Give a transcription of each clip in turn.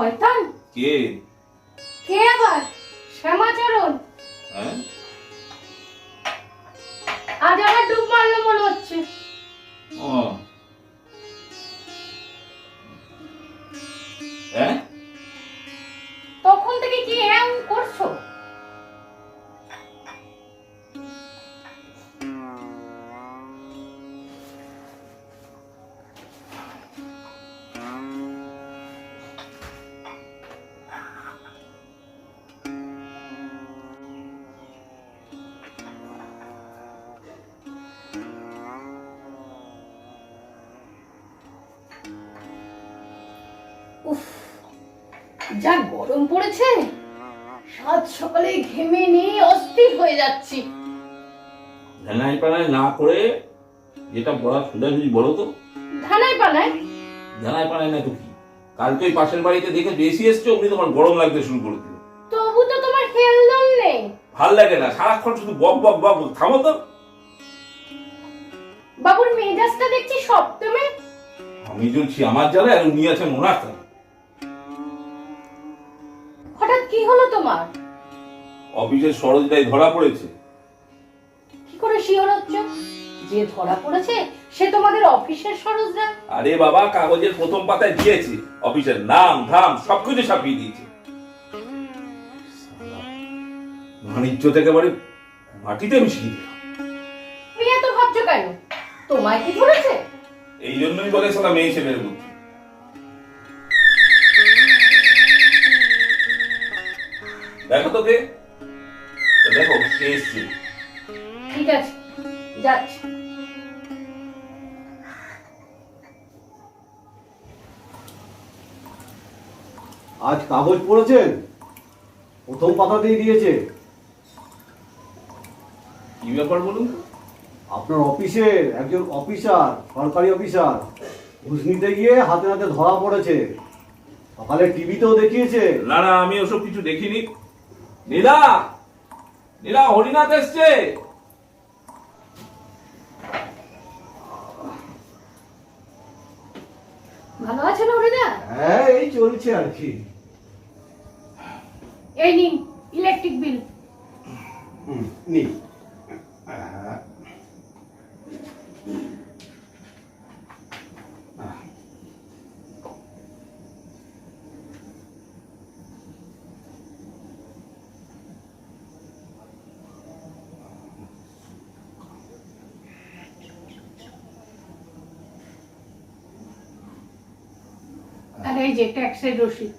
শয়তান? কে? কে আবার? শ্যামাচরণ? হ্যাঁ? যা গরম পড়েছে সাত সকালে ঘেমে নিয়ে অস্থির হয়ে যাচ্ছি। পানায় না করে যেটা বলা সোজাসুজি বলো তো। ধানাই পানায় পানায় না তো কি? কালকে ওই পাশের বাড়িতে দেখে বেশি এসছে অমনি তোমার গরম লাগতে শুরু করে দিল। তবু তো তোমার হেলদম নেই। ভালো লাগে না সারাক্ষণ শুধু বক বক বক। থামো তো। বাবুর মেজাজটা দেখছি সপ্তমে। আমি জ্বলছি আমার জ্বালা আর উনি আছেন ওনার জ্বালায়। হঠাৎ কি হলো তোমার? অফিসের সরোজটাই ধরা পড়েছে। কি করে শিওর হচ্ছ? যে ধরা পড়েছে সে তোমাদের অফিসের সরোজরা? আরে বাবা কাগজের প্রথম পাতায় দিয়েছে। অফিসের নাম ধাম সবকিছু ছাপিয়ে দিয়েছে। বাণিজ্য থেকে একেবারে মাটিতে মিশিয়ে দিল তুমি এত ভাবছ কেন? তোমায় কি ধরেছে? এই জন্যই বলে সালা মেয়ে ছেলের বুদ্ধি দেখো তোকে। দেখো কে এসছে। ঠিক আছে যাচ্ছি। আজ কাগজ পড়েছেন? প্রথম পাতাতেই দিয়েছে। কি ব্যাপার বলুন আপনার অফিসের একজন অফিসার সরকারি অফিসার ঘুষ নিতে গিয়ে হাতে হাতে ধরা পড়েছে। সকালে টিভিতেও দেখিয়েছে। না না আমি ওসব কিছু দেখিনি। নীলা নীলা হরিনাথ এসছে। ভালো আছে না হরিনাথ হ্যাঁ এই চলছে আর কি। এই নিন ইলেকট্রিক বিল হুম, নি এই যে ট্যাক্সের রসিদ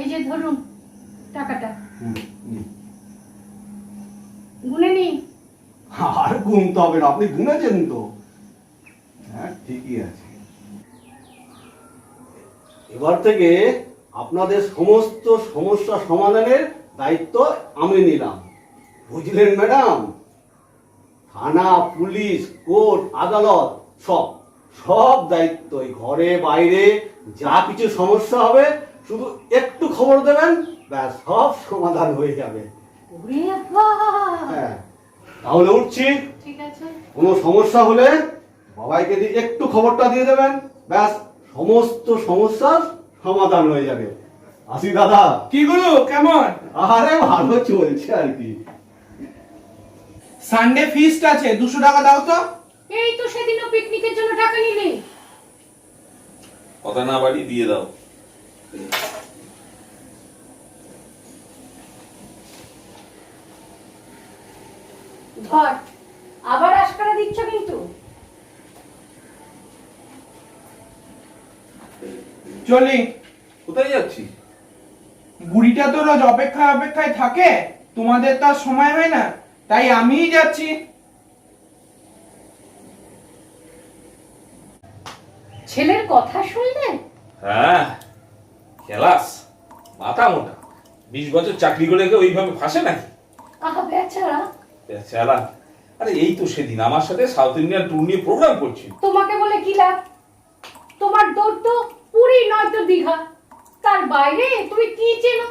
এই যে ধরুন টাকাটা। আর গুনতে হবে না, আপনি গুনেছেন তো। ঠিকই আছে। এবার থেকে আপনাদের সমস্ত সমস্যা সমাধানের দায়িত্ব আমি নিলাম। বুঝলেন ম্যাডাম? থানা পুলিশ কোর্ট আদালত সব। সব দায়িত্বই। ঘরে বাইরে যা কিছু সমস্যা হবে শুধু একটু খবর দেবেন ব্যাস সব সমাধান হয়ে যাবে। হ্যাঁ তাহলে উঠছি। ঠিক আছে। কোনো সমস্যা হলে বাবাইকে দিয়ে একটু খবরটা দিয়ে দেবেন। ব্যাস সমস্ত সমস্যার সমাধান হয়ে যাবে। আসি দাদা। কি গুলো কেমন? আরে ভালো চলছে আর কি। সানডে ফিস্ট আছে দুশো টাকা দাও তো। এই তো সেদিনও পিকনিকের জন্য টাকা নিলি। কথা না বাড়ি দিয়ে দাও। ধর আবার আশকারা দিচ্ছ কিন্তু। চলি। কোথায় যাচ্ছি বুড়িটা তো রোজ অপেক্ষায় অপেক্ষায় থাকে তোমাদের তো আর সময় হয় না তাই আমিই যাচ্ছি। ছেলের কথা শুনলে? হ্যাঁ খেলাস মাথা মোটা। বিশ বছর চাকরি করে গিয়ে ওইভাবে ফাঁসে নাকি? আহা বেচারা। বেচারা। আরে এই তো সেদিন আমার সাথে সাউথ ইন্ডিয়ান ট্যুর নিয়ে প্রোগ্রাম করছি তোমাকে বলে কি লাভ? তোমার দৌড় তো পুরী নয়তো দীঘা। তার বাইরে তুমি কি চেনো?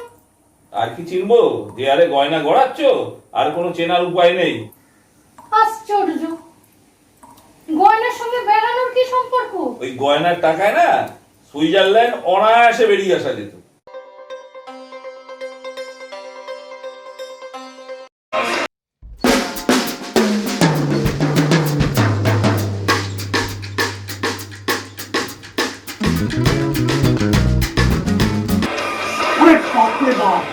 আর কি চিনবো? দেয়ালে গয়না গড়াচ্ছ? আর কোনো চেনার উপায় নেই। আশ্চর্য। গয়নার সঙ্গে বেড়ানোর কি সম্পর্ক? ওই গয়নার টাকায় না সুইজারল্যান্ড অনায়াসে বেরিয়ে আসা যেত। ওরে বাপরে বাপ,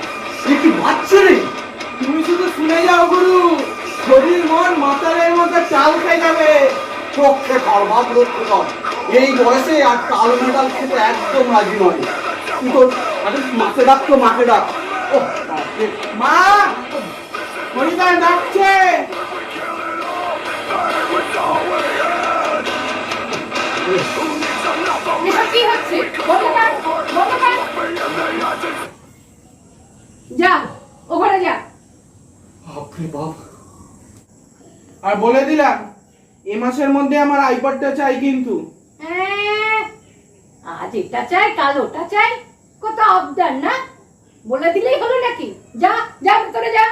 এ কি বাচ্চা রে? তুমি শুধু শুনে যাও গুরু, শরীর, মন মাতালের মতো চাল খাই যাবে। চোখে করবাদ লক্ষ্য কর এই বয়সে আর তাল মেটাল খেতে একদম রাজি নয়। তুই তোর? আরে মাকে ডাক তো, মাকে ডাক। ও মা হরিদার ডাকছে। এসব কি হচ্ছে। যা ও ঘরে যা বাপরে বাপ। আর বলে দিলাম এ মাসের মধ্যে আমার আইপডটা চাই কিন্তু। আজ এটা চাই কাল ওটা চাই। কত আবদার না? বলে দিলেই হলো নাকি? যা যা ভিতরে যা।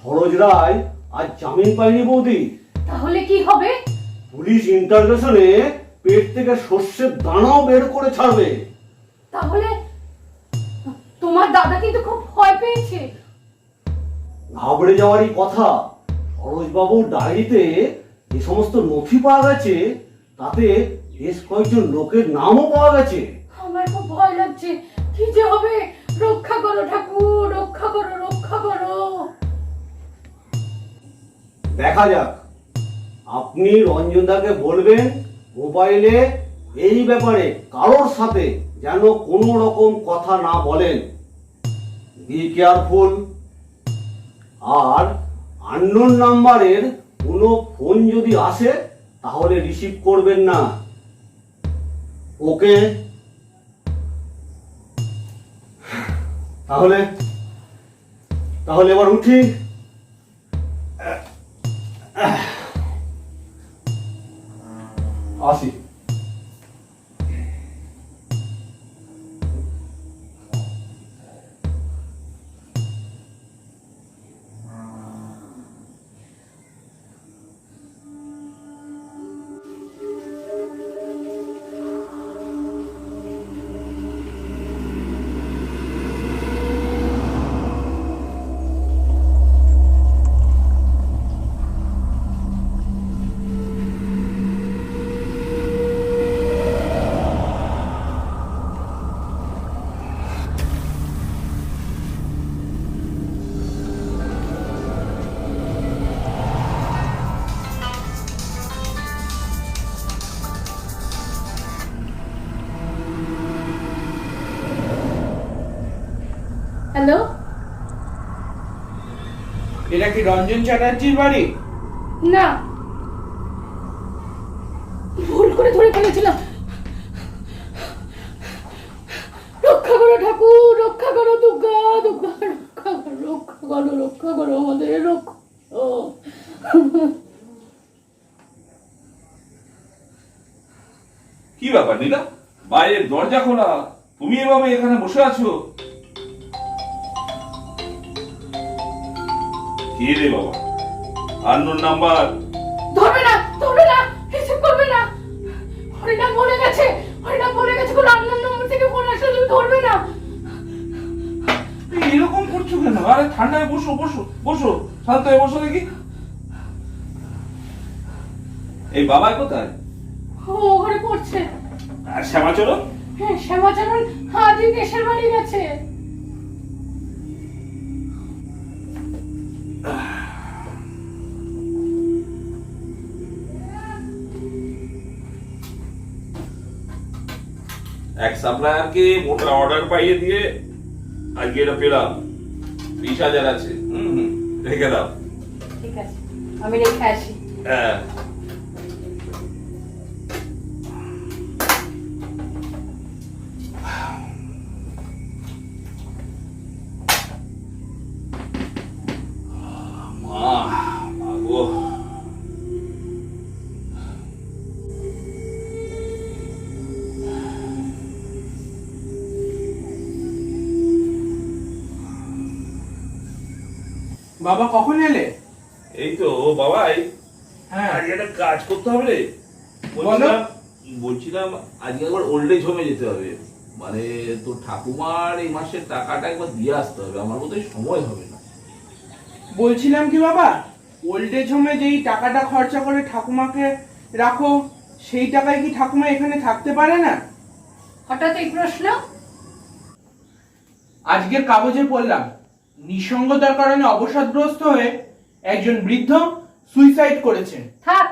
সরোজ রায় আজ জামিন পায়নি বৌদি। তাহলে কি হবে? পুলিশ ইন্টারভেশনে পেট থেকে সর্ষের দানাও বের করে ছাড়বে। তাহলে তোমার দাদা কিন্তু খুব ভয় পেয়েছে। ঘাবড়ে যাওয়ারই কথা। সরোজবাবুর ডায়েরিতে যে সমস্ত নথি পাওয়া গেছে তাতে বেশ কয়েকজন লোকের নামও পাওয়া গেছে। আমার খুব ভয় লাগছে। কি যে হবে? রক্ষা করো ঠাকুর রক্ষা করো রক্ষা করো। দেখা যাক। আপনি রঞ্জনদাকে বলবেন মোবাইলে এই ব্যাপারে কারোর সাথে যেন কোনো রকম কথা না বলেন। বি কেয়ারফুল আর আননোন নাম্বারের কোনো ফোন যদি আসে, তাহলে রিসিভ করবেন না। ওকে তাহলে তাহলে এবার উঠি। আসি হ্যালো এটা কি রঞ্জন চ্যাটার্জির বাড়ি? না। ভুল করে ধরে ফেলেছিলাম। রক্ষা করো ঠাকুর রক্ষা করো দুর্গা দুর্গা রক্ষা করো রক্ষা করো রক্ষা করো আমাদের রক্ষা করো। কি ব্যাপার নীলা? বাইরের দরজা খোলা। তুমি এভাবে এখানে বসে আছো? কে রে বাবা? Unknown number? ধরবে না ধরবে না রিসিভ করবে না। হরিনাম মরে গেছে হরিনাম মরে গেছে কোনো আন্নার নম্বর থেকে ফোন আসলে তুমি ধরবে না। এরকম করছ কেন? আরে ঠান্ডায় বসো বসো বসো। শান্ত হয়ে বসো দেখি। এই বাবাই কোথায়? ও ঘরে পড়ছে। আর শ্যামাচরণ? হ্যাঁ শ্যামাচরণ আজই দেশের বাড়ি গেছে। এক সাপ্লায়ারকে মোটা অর্ডার পাইয়ে দিয়ে আজকে এটা পেলাম। বিশ হাজার আছে। হুম। রেখে দাও। ঠিক আছে। আমি রেখে আসি। হ্যাঁ। বাবা কখন এলে? এই তো বাবাই। হ্যাঁ। আজ একটা কাজ করতে হবে রে। বলছিলাম বলছিলাম আজকে একবার ওল্ড এজ হোমে যেতে হবে। মানে তোর ঠাকুমার এই মাসের টাকাটা একবার দিয়ে আসতে হবে। আমার বোধহয় সময় হবে না। বলছিলাম কি বাবা ওল্ড এজ হোমে যেই টাকাটা খরচা করে ঠাকুমাকে রাখো সেই টাকায় কি ঠাকুমা এখানে থাকতে পারে না? হঠাৎ এই প্রশ্ন? আজকের কাগজে পড়লাম। নিঃসঙ্গতার কারণে অবসাদগ্রস্ত হয়ে একজন বৃদ্ধ সুইসাইড করেছেন। থাক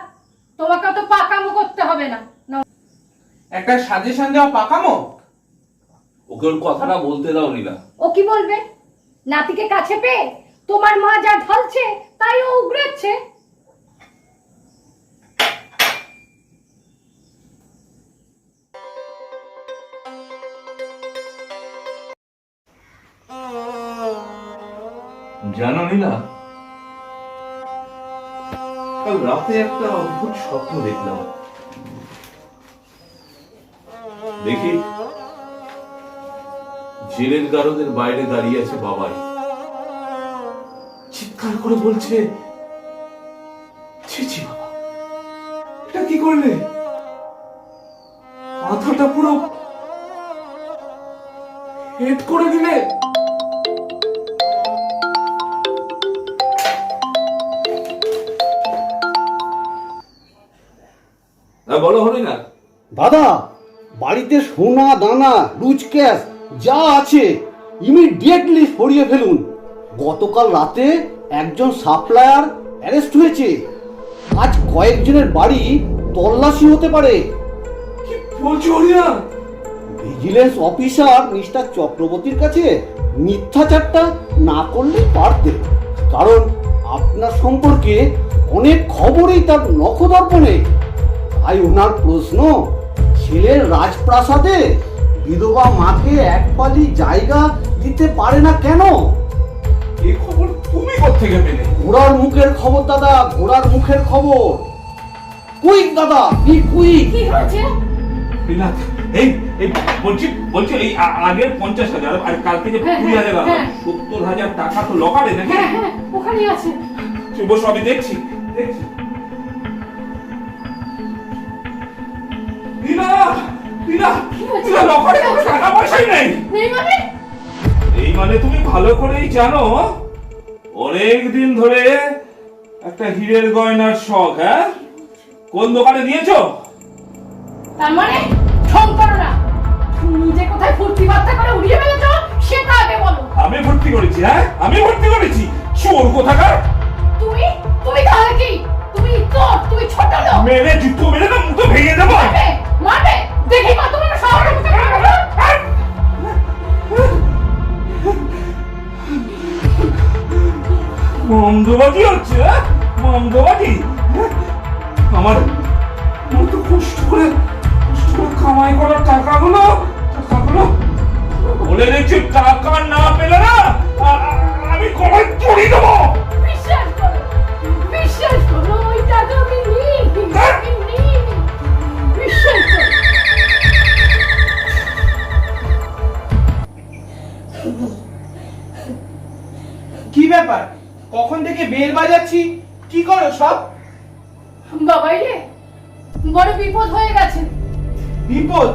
তোমাকে তো পাকামো করতে হবে না। একটা সাজেশন দেওয়া পাকামো? ওকে ওর কথাটা বলতে দাও নীলা ও কি বলবে? নাতিকে কাছে পেয়ে তোমার মা যা ঢালছে তাই ও উগড়াচ্ছে? জানো নীলা? কাল রাতে একটা অদ্ভুত স্বপ্ন দেখলাম। দেখি। জেলের গারদের বাইরে দাঁড়িয়ে আছে বাবাই। চিৎকার করে বলছে, ছি বাবা। এটা কি করলে? মাথাটা পুরো হেড করে দিলে। হ্যাঁ বলো হরি না দাদা বাড়িতে সোনা দানা রুজ ক্যাশ যা আছে ইমিডিয়েটলি সরিয়ে ফেলুন। গতকাল রাতে একজন সাপ্লায়ার অ্যারেস্ট হয়েছে। আজ কয়েকজনের বাড়ি তল্লাশি হতে পারে। কি বলছো হরি না ভিজিলেন্স অফিসার মিস্টার চক্রবর্তীর কাছে মিথ্যাচারটা না করলেই পারতেন কারণ আপনার সম্পর্কে অনেক খবরই তার নখদর্পণে। তাই ওনার প্রশ্ন ছেলের রাজপ্রাসাদে বিধবা মাকে এক পালি জায়গা দিতে পারে না কেন? এই খবর তুমি কোথেকে পেলে? ঘোড়ার মুখের খবর দাদা ঘোড়ার মুখের খবর। কুইক দাদা বি কুইক? কি হয়েছে? নীলাত, এই এই বলছি বলছি এই আগের পঞ্চাশ হাজার আর কালকে যে হ্যাঁ, কুড়ি হাজার হ্যাঁ। সত্তর হাজার টাকা তো লকারে নাকি? হ্যাঁ হ্যাঁ ওখানেই আছে। বসো আমি দেখছি দেখছি। নীলা কি লকারে কোনো টাকা পয়সাই নেই। নেই মানে? এই মানে তুমি ভালো করেই জানো অনেক দিন ধরে একটা হীরের গয়নার শখ হ্যাঁ? কোন দোকানে নিয়েছো তার মানে? ঠং করো না তুমি কোথায় ফুর্তি বার্তা করে উড়িয়ে ফেলেছো সেটা আগে বলো। আমি ভর্তি করেছি হ্যাঁ? আমি ভর্তি করেছি। চোর কোথাকার? তুমি? তুমি তাহলে কি? তুমি তো তুমি ছোট লোক। মেরে জুতো মেরে না মুখে ভেঙে দেবো? মারবে মারবে। মন্দবাজি হচ্ছে হ্যাঁ? হ্যাঁ? আমার আমার তো কষ্ট করে কষ্ট করে কামাই করার টাকাগুলো টাকাগুলো বলে দেখছি টাকা না পেলে না আমি কমাই চড়িয়ে দেবো? বিশ্বাস করো বিশ্বাস করো ওই টাকা আমি নিই বিশ্বাস করো। কি ব্যাপার? কখন থেকে বেল বাজাচ্ছি? কি করো সব? বাবাই রে বড় বিপদ হয়ে গেছে। বিপদ?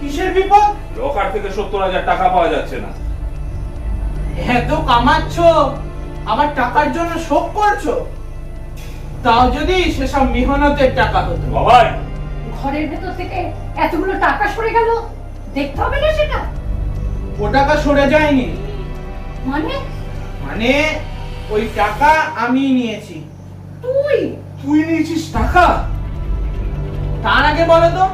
কিসের বিপদ? লকার থেকে সত্তর হাজার টাকা পাওয়া যাচ্ছে না। এত কামাচ্ছ আবার টাকার জন্য শোক করছ? তাও যদি সেসব মেহনতের টাকা হতো। বাবাই! ঘরের ভেতর থেকে এতগুলো টাকা সরে গেল দেখতে হবে না সেটা। ও টাকা সরে যায়নি। মানে? মানে ওই টাকা আমি নিয়েছি। তুই? তুই নিয়েছিস টাকা? তার আগে বলো তো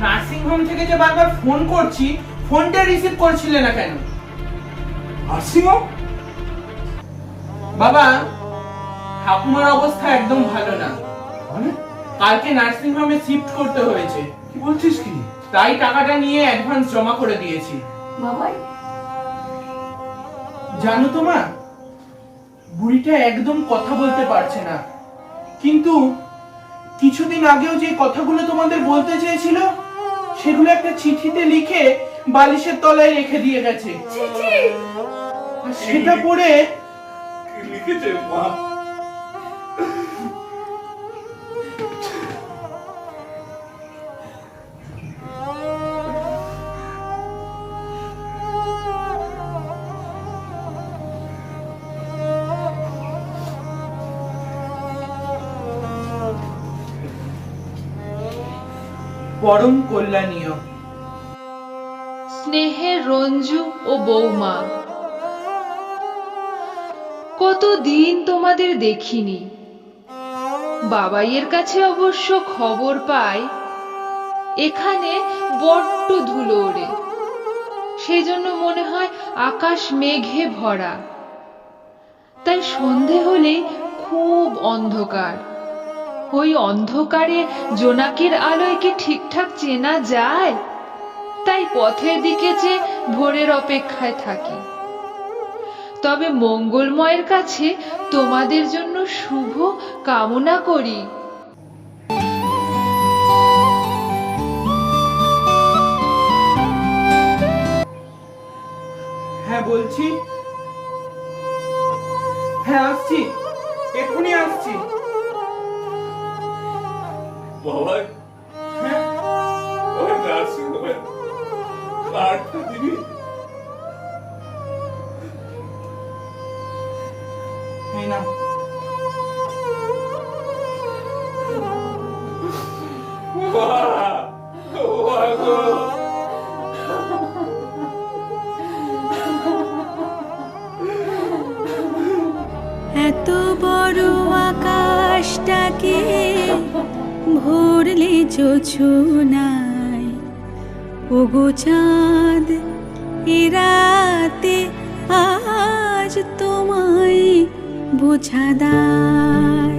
নার্সিং হোম থেকে যে বারবার ফোন করছি ফোনটা রিসিভ করছিলে না কেন? নার্সিংহোম বাবা ঠাকুমার অবস্থা একদম ভালো না। মানে? কালকে নার্সিং হোমে শিফট করতে হয়েছে। কি বলছিস কি? তাই টাকাটা নিয়ে অ্যাডভান্স জমা করে দিয়েছি। বাবাই। জানো তো মা বুড়িটা একদম কথা বলতে পারছে না। কিন্তু কিছুদিন আগেও যে কথাগুলো তোমাদের বলতে চেয়েছিল সেগুলো একটা চিঠিতে লিখে বালিশের তলায় রেখে দিয়ে গেছে। সেটা পড়ে লিখেছে? মা? পরম কল্যাণীয়। স্নেহের রঞ্জু ও বৌমা, কতদিন তোমাদের দেখিনি। বাবাইয়ের কাছে অবশ্য খবর পাই, এখানে বড্ড ধুলো ওড়ে। সেই জন্য মনে হয় আকাশ মেঘে ভরা। তাই সন্ধে হলেই খুব অন্ধকার। ওই অন্ধকারে জোনাকির আলোয় কি ঠিকঠাক চেনা যায়? তাই পথের দিকে যে ভোরের অপেক্ষায় থাকি। তবে মঙ্গলময়ের কাছে তোমাদের জন্য শুভ কামনা করি। হ্যাঁ বলছি। হ্যাঁ আসছি। এখনই আসছি। বাবা হ্যাঁ ওই নার্সিং হোমের কার্ডটা দিবি এই না জোছনায় ওগো চাঁদ এ রাতে আজ তোমায় বোঝা দায়।